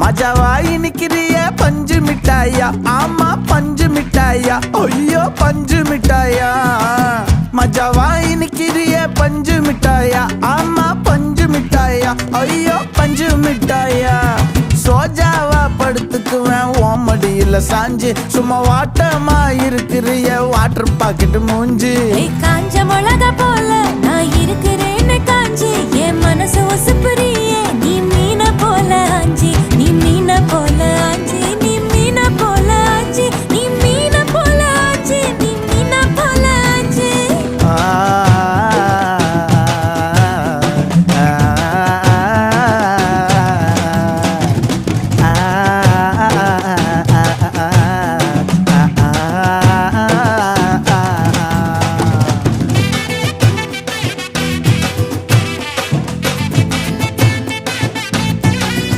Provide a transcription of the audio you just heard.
மஜாவாயி நிக்கிறிய பஞ்சு மிட்டாயா? ஆமா பஞ்சு மிட்டாயா. ஐயோ பஞ்சு மிட்டாயா. மஜாவாயி நிக்கிறிய பஞ்சு மிட்டாயா? ஆமா பஞ்சு மிட்டாயா. ஐயோ பஞ்சு மிட்டாயா. சோஜாவா படுத்துக்குவேன் ஓமடியில் சாஞ்சு. சும்மா வாட்டமா இருக்கிறிய வாட்டர் பாக்கெட் மூஞ்சி. காஞ்ச மிளகா போல நான் இருக்கிறேன்னு காஞ்சி. என் மனசு ஒசுப்புரிய